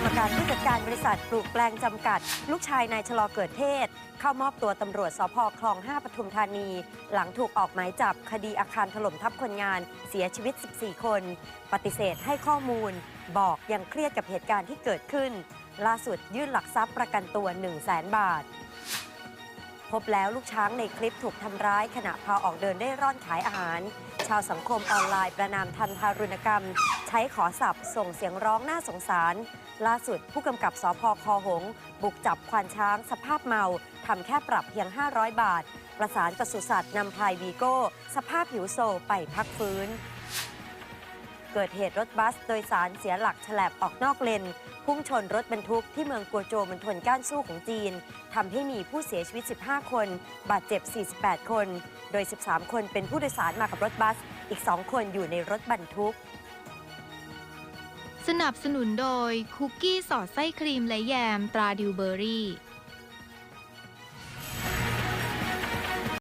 รมการผู้จัดการบริษัทปลูกแปลงจำกัด ลูกชายนายชะลอเกิดเทศ เข้ามอบตัวตำรวจสพคลอง 5ปทุมธานี หลังถูกออกหมายจับคดีอาคารถล่มทับคนงาน เสียชีวิต 14 คน ปฏิเสธให้ข้อมูล บอกยังเครียดกับเหตุการณ์ที่เกิดขึ้น ล่าสุดยื่นหลักทรัพย์ประกันตัว 1 0 0 0 0แสนบาท พบแล้วลูกช้างในคลิปถูกทำร้ายขณะพาออกเดินได้ร่อนขายอาหาร ชาวสังคมออนไลน์ประนามทันทารุณกรรม ใช้ขอสับส่งเสียงร้องน่าสงสาร ล่าสุดผู้กำกับสพคอหง บุกจับควานช้างสภาพเมาทำแค่ปรับเพียง 500 บาท ประสานปศุสัตว์นำพลายวีโก้ สภาพหิวโซไปพักฟื้น เกิดเหตุรถบัสโดยสารเสียหลักฉลับออกนอกเลน พุ่งชนรถบรรทุกที่เมืองกัวโจวมณฑลก้านสู้ของจีนทำให้มีผู้เสียชีวิต 15 คน บาดเจ็บ 48 คน โดย 13 คนเป็นผู้โดยสารมากับรถบัส อีก 2 คนอยู่ในรถบรรทุก สนับสนุนโดยคุกกี้สอดไส้ครีมและแยมตราดิวเบอรี่